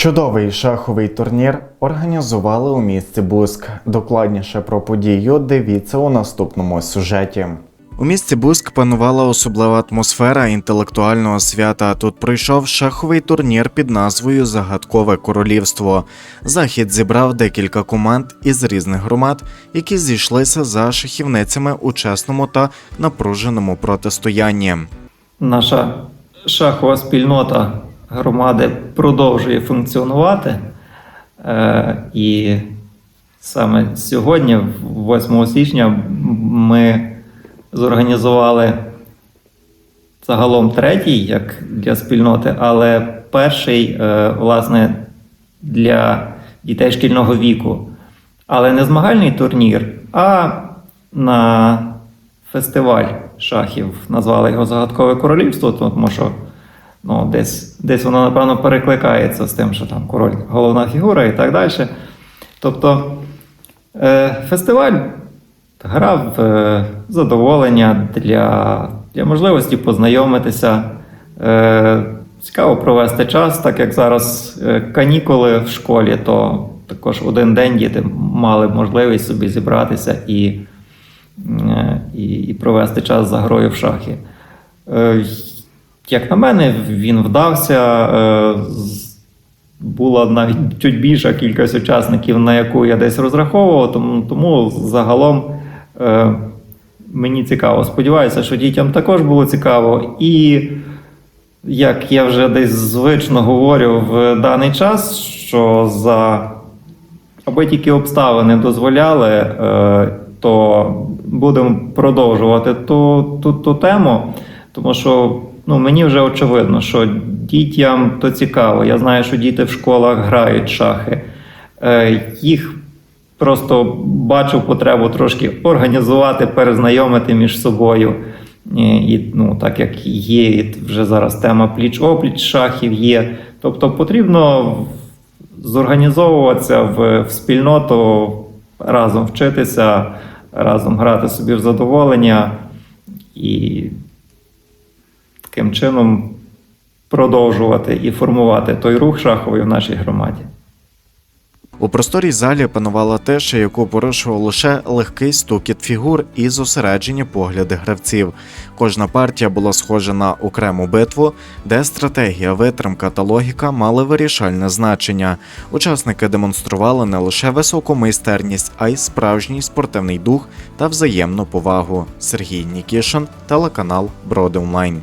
Чудовий шаховий турнір організували у місті Буск. Докладніше про подію дивіться у наступному сюжеті. У місті Буск панувала особлива атмосфера інтелектуального свята. Тут пройшов шаховий турнір під назвою Загадкове королівство. Захід зібрав декілька команд із різних громад, які зійшлися за шахівницями у чесному та напруженому протистоянні. Наша шахова спільнота громади продовжує функціонувати. Е, І саме сьогодні, 8 січня, ми зорганізували загалом третій, як для спільноти, але перший, е, власне, для дітей шкільного віку. Але не змагальний турнір, а на фестиваль шахів. Назвали його Загадкове королівство, тому що ну, десь, десь воно, напевно, перекликається з тим, що там король головна фігура і так далі. Тобто е, фестиваль грав е, задоволення для, для можливості познайомитися. Е, цікаво провести час, так як зараз е, канікули в школі, то також один день діти мали можливість собі зібратися і, е, і, і провести час за грою в шахи. Як на мене, він вдався. Е, була навіть чуть більша кількість учасників, на яку я десь розраховував, тому, тому загалом е, мені цікаво. Сподіваюся, що дітям також було цікаво. І як я вже десь звично говорю в даний час, що за аби тільки обставини дозволяли, е, то будемо продовжувати ту, ту, ту тему, тому що ну, мені вже очевидно, що дітям то цікаво. Я знаю, що діти в школах грають шахи. Е, Їх просто бачу потребу трошки організувати, перезнайомити між собою. І, і, ну, так як є і вже зараз тема пліч-опліч шахів є. Тобто потрібно зорганізовуватися в, в спільноту, разом вчитися, разом грати собі в задоволення і таким чином продовжувати і формувати той рух шаховий в нашій громаді. У просторій залі панувала тиша, яку порушував лише легкий стукіт фігур і зосереджені погляди гравців. Кожна партія була схожа на окрему битву, де стратегія, витримка та логіка мали вирішальне значення. Учасники демонстрували не лише високу майстерність, а й справжній спортивний дух та взаємну повагу. Сергій Нікішин, телеканал Броди Онлайн.